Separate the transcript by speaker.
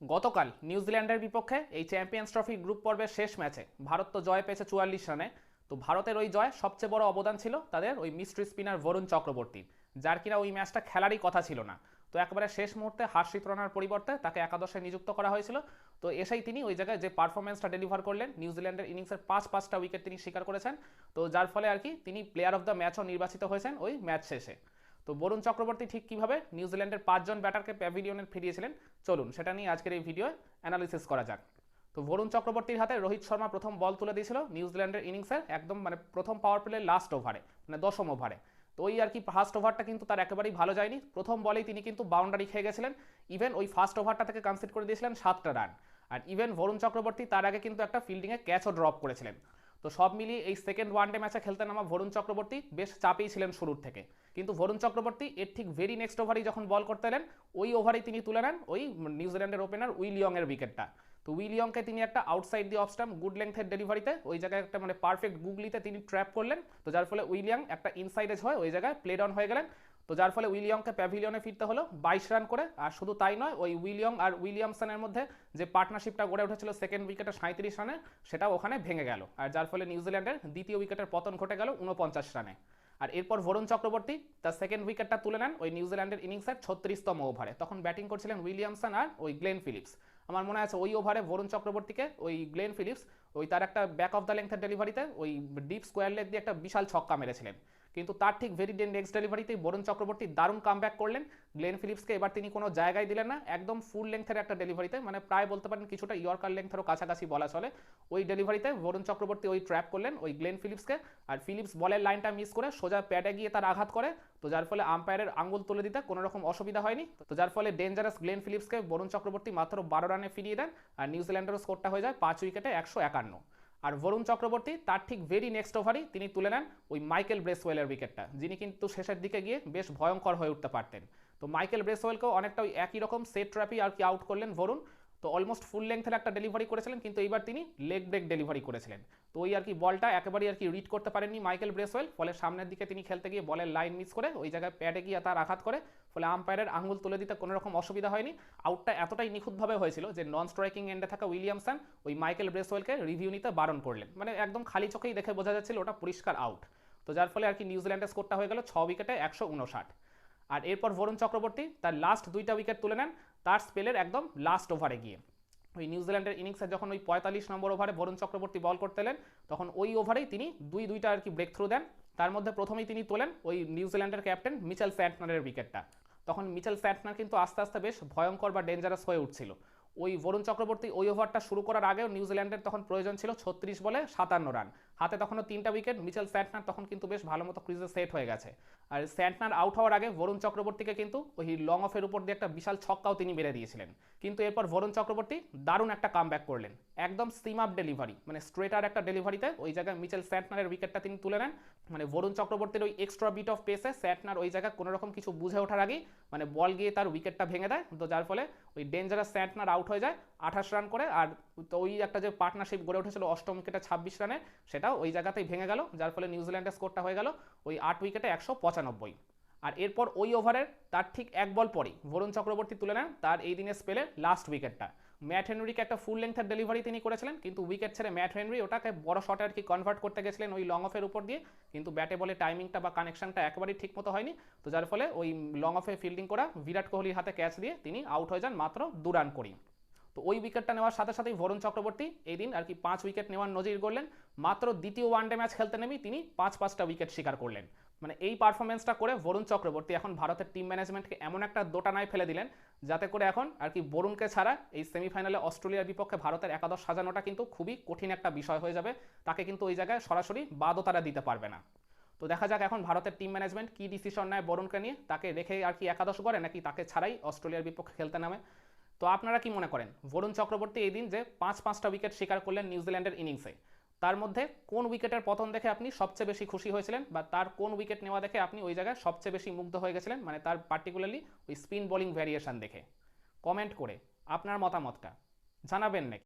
Speaker 1: গতকাল নিউজিল্যান্ডের বিপক্ষে এই চ্যাম্পিয়ন্স ট্রফি গ্রুপ পর্বের শেষ ম্যাচে ভারত তো জয় পেয়েছে চুয়াল্লিশ রানে। তো ভারতের ওই জয় সবচেয়ে বড় অবদান ছিল তাদের ওই মিস্ট্রি স্পিনার বরুণ চক্রবর্তী, যার কিনা ওই ম্যাচটা খেলারই কথা ছিল না। তো একেবারে শেষ মুহূর্তে হার্ষিত রানার পরিবর্তে তাকে একাদশে নিযুক্ত করা হয়েছিল। তো এসেই তিনি ওই জায়গায় যে পারফরমেন্সটা ডেলিভার করলেন নিউজিল্যান্ডের ইনিংসের পাঁচ পাঁচটা উইকেট তিনি স্বীকার করেছেন। তো যার ফলে আর কি তিনি প্লেয়ার অফ দ্য ম্যাচও নির্বাচিত হয়েছেন ওই ম্যাচ শেষে। তো বরুণ চক্রবর্তী ঠিক কীভাবে নিউজিল্যান্ডের পাঁচজন ব্যাটারকে প্যাভিলিয়নে ফিরিয়েছিলেন? চলুন সেটা নিয়ে আজকের এই ভিডিও অ্যানালিসিস করা যাক। তো বরুণ চক্রবর্তীর হাতে রোহিত শর্মা প্রথম বল তুলে দিয়েছিল নিউজিল্যান্ডের ইনিংসের একদম মানে প্রথম পাওয়ার প্লে লাস্ট ওভারে মানে দশম ওভারে তো ওই আর কি ফার্স্ট ওভারটা কিন্তু তার একেবারেই ভালো যায়নি। প্রথম বলেই তিনি কিন্তু বাউন্ডারি খেয়ে গেছিলেন। ইভেন ওই ফার্স্ট ওভারটা থেকে কনসিড করে দিয়েছিলেন সাতটা রান আর ইভেন বরুণ চক্রবর্তী তার আগে কিন্তু একটা ফিল্ডিংয়ে ক্যাচও ড্রপ করেছিলেন। তো সব মিলিয়ে এই সেকেন্ড ওয়ানডে ম্যাচে খেলতে নামা ভরুণ চক্রবর্তী বেশ চাপেই ছিলেন শুরুর থেকে। কিন্তু ভরুণ চক্রবর্তী এর ঠিক ভেরি নেক্সট ওভারেই যখন বল করতে এলেন, ওই ওভারেই তিনি তুলে নেন ওই নিউজিল্যান্ডের ওপেনার উইলিয়ংয়ের উইকেটটা তো উইলিয়ংকে তিনি একটা আউটসাইড দি অফ গুড লেন্থের ডেলিভারিতে ওই জায়গায় একটা মানে পারফেক্ট গুগলিতে তিনি ট্র্যাপ করলেন। তো যার ফলে উইলিয়াং একটা ইনসাইড এজ হয় ওই জায়গায় প্লে ডাউন হয়ে গেলেন। তো যার ফলে উইলিয়ংকে প্যাভিলিয়নে ফিরতে হলো, বাইশ রান করে। আর শুধু তাই নয়, ওই উইলিয়ং আর উইলিয়ামসনের মধ্যে যে পার্টনারশিপটা গড়ে উঠেছিল সেকেন্ড উইকেটে সাঁত্রিশ রানে সেটা ওখানে ভেঙে গেল। আর যার ফলে নিউজিল্যান্ডের দ্বিতীয় উইকেটের পতন ঘটে গেল উনপঞ্চাশ রানে। আর এরপর বরুণ চক্রবর্তী তার সেকেন্ড উইকেটটা তুলে নেন ওই নিউজিল্যান্ডের ইনিংসের ছত্রিশতম ওভারে। তখন ব্যাটিং করছিলেন উইলিয়ামসন আর ওই গ্লেন ফিলিপস। আমার মনে আছে ওই ওভারে বরুণ চক্রবর্তীকে, ওই গ্লেন ফিলিপস, ওই তার একটা ব্যাক অফ দ্য লেংথের ডেলিভারিতে ওই ডিপ স্কোয়ার লেগ দিয়ে একটা বিশাল ছক্কা মেরেছিলেন। কিন্তু তার ঠিক ভেরি ডে নেক্সট ডেলিভারিতেই বরুণ চক্রবর্তী দারুণ কামব্যাক করলেন। গ্লেন ফিলিপসকে এবার তিনি কোনো জায়গায় দিলেন না, একদম ফুল লেন্থের একটা ডেলিভারিতে মানে প্রায় বলতে পারেন কিছুটা ইয়র্কার লেন্থেরও কাছাকাছি বলা চলে। ওই ডেলিভারিতে বরুণ চক্রবর্তী ওই ট্র্যাপ করলেন ওই গ্লেন ফিলিপসকে আর ফিলিপস বলের লাইনটা মিস করে সোজা প্যাডে গিয়ে তার আঘাত করে। তো যার ফলে আম্পায়ারের আঙ্গুল তুলে দিতে কোনো রকম অসুবিধা হয়নি। তো যার ফলে ডেঞ্জারাস গ্লেন ফিলিপসকে বরুণ চক্রবর্তী মাত্র বারো রানে ফিরিয়ে দেন। আর নিউজিল্যান্ডেরও স্কোরটা হয়ে যায় পাঁচ উইকেটে একশো একান্ন। আর বরুণ চক্রবর্তী, তার ঠিক ভেরি নেক্সট ওভারই তিনি তুলে নেন ওই মাইকেল ব্রেসওয়েলের উইকেটটা যিনি কিন্তু শেষের দিকে গিয়ে বেশ ভয়ঙ্কর হয়ে উঠতে পারতেন। তো মাইকেল ব্রেসওয়েলকেও অনেকটা ওই একই রকম সেট ট্র্যাপই আর কি আউট করলেন বরুণ। তো অলমোস্ট ফুল লেন্থের একটা ডেলিভারি করেছিলেন, কিন্তু এইবার তিনি লেগ ব্রেক ডেলিভারি করেছিলেন। তো ওই আর কি বলটা একেবারেই আর কি রিড করতে পারেননি মাইকেল ব্রেসওয়েল, ফলে সামনের দিকে তিনি খেলতে গিয়ে বলের লাইন মিস করে ওই জায়গায় প্যাডে গিয়ে তার আঘাত করে, ফলে আম্পায়ারের আঙুল তুলে দিতে কোনো রকম অসুবিধা হয়নি। আউটটা এতটাই নিখুঁতভাবে হয়েছিল যে নন স্ট্রাইকিং এন্ডে থাকা উইলিয়ামসন ওই মাইকেল ব্রেসওয়েলকে রিভিউ নিতে বারণ করলেন। মানে একদম খালি চোখেই দেখে বোঝা যাচ্ছিল ওটা পরিষ্কার আউট তো যার ফলে আর কি নিউজিল্যান্ডের স্কোরটা হয়ে গেল ছ উইকেটে একশো উনষাট। আর এরপর বরুণ চক্রবর্তী তার লাস্ট দুইটা উইকেট তুলে নেন তার স্পেলের একদম লাস্ট ওভারে গিয়ে। ওই নিউজিল্যান্ডের ইনিংসে যখন ওই পঁয়তাল্লিশ নম্বর ওভারে বরুণ চক্রবর্তী বল করতে এলেন, তখন ওই ওভারেই তিনি দুই দুইটা আর কি ব্রেক থ্রু দেন। তার মধ্যে প্রথমেই তিনি তোলেন ওই নিউজিল্যান্ডের ক্যাপ্টেন মিচেল স্যান্টনারের উইকেটটা তখন মিচেল স্যান্টনার কিন্তু আস্তে আস্তে বেশ ভয়ঙ্কর বা ডেঞ্জারাস হয়ে উঠছিল। ওই বরুণ চক্রবর্তী ওই ওভারটা শুরু করার আগেও নিউজিল্যান্ডের তখন প্রয়োজন ছিল ছত্রিশ বলে সাতান্ন রান। হাতে তখনও তিনটা উইকেট মিচেল স্যান্টনার তখন কিন্তু বেশ ভালো মতো ক্রিজে সেট হয়ে গেছে। আর স্যান্টনার আউট হওয়ার আগে বরুণ চক্রবর্তীকে কিন্তু ওই লং অফের উপর দিয়ে একটা বিশাল ছক্কাও তিনি মেরে দিয়েছিলেন। কিন্তু এরপর বরুণ চক্রবর্তী দারুণ একটা কাম করলেন। একদম সিম আপ ডেলিভারি মানে স্ট্রেটার একটা ডেলিভারিতে ওই জায়গায় মিচেল স্যান্টনারের উইকেটটা তিনি তুলে নেন। মানে বরুণ চক্রবর্তীর ওই এক্সট্রা বিট অফ পেসে স্যান্টনার ওই জায়গায় কোনো রকম কিছু বুঝে ওঠার আগেই মানে বল গিয়ে তার উইকেটটা ভেঙে দেয়। তো যার ফলে ওই ডেঞ্জারাস স্যান্টনার আউট হয়ে যায়, আঠাশ রান করে। আর ওই একটা যে পার্টনারশিপ গড়ে উঠেছিল অষ্টম উইকেটে ছাব্বিশ রানে সেটাও ওই জায়গাতেই ভেঙে গেল, যার ফলে নিউজিল্যান্ডের স্কোরটা হয়ে গেল ওই আট উইকেটে একশো পঁচানব্বই। আর এরপর ওই ওভারের তার ঠিক এক বল পরেই বরুণ চক্রবর্তী তুলে নেন, তার এই দিনের স্পেলে লাস্ট উইকেটটা ম্যাট হেনরিকে একটা ফুল লেন্থের ডেলিভারি তিনি করেছিলেন, কিন্তু উইকেট ছেড়ে ম্যাট হেনরি ওটাকে বড় শটে আর কি কনভার্ট করতে গেছিলেন ওই লং অফের উপর দিয়ে, কিন্তু ব্যাটে বলে টাইমিংটা বা কানেকশনটা একেবারেই ঠিক মতো হয়নি। তো যার ফলে ওই লং অফে ফিল্ডিং করা, বিরাট কোহলির হাতে ক্যাচ দিয়ে তিনি আউট হয়ে যান মাত্র দু রান করি তো ওই উইকেটটা নেওয়ার সাথে সাথেই বরুণ চক্রবর্তী এই দিন আর কি পাঁচ উইকেট নেওয়ার নজির করলেন মাত্র দ্বিতীয় ওয়ানডে ম্যাচ খেলতে নেমেই তিনি পাঁচ পাঁচটা উইকেট শিকার করলেন। মানে এই পারফরমেন্সটা করে বরুণ চক্রবর্তী এখন ভারতের টিম ম্যানেজমেন্টকে এমন একটা দোটানায় ফেলে দিলেন, যাতে করে এখন আর কি বরুণকে ছাড়া এই সেমিফাইনালে অস্ট্রেলিয়ার বিপক্ষে ভারতের একাদশ সাজানোটা কিন্তু খুবই কঠিন একটা বিষয় হয়ে যাবে। তাকে কিন্তু ওই জায়গায় সরাসরি বাদও তারা দিতে পারবে না। তো দেখা যাক এখন ভারতের টিম ম্যানেজমেন্ট কী ডিসিশন নেয় বরুণকে নিয়ে, তাকে রেখে আর কি একাদশ করে নাকি তাকে ছাড়াই অস্ট্রেলিয়ার বিপক্ষে খেলতে নামে। তো আপনারা কি মনে করেন? বরুণ চক্রবর্তী এই দিন যে পাঁচ, পাঁচটা উইকেট শিকার করলেন নিউজিল্যান্ডের ইনিংসে তার মধ্যে কোন উইকেটের পতন দেখে আপনি সবচেয়ে বেশি খুশি হয়েছিলেন বা তার কোন উইকেট নেওয়া দেখে আপনি ওই জায়গায় সবচেয়ে বেশি মুগ্ধ হয়ে গেছিলেন? মানে তার পার্টিকুলারলি ওই স্পিন বোলিং ভ্যারিয়েশন দেখে। কমেন্ট করে আপনার মতামতটা জানাবেন নাকি?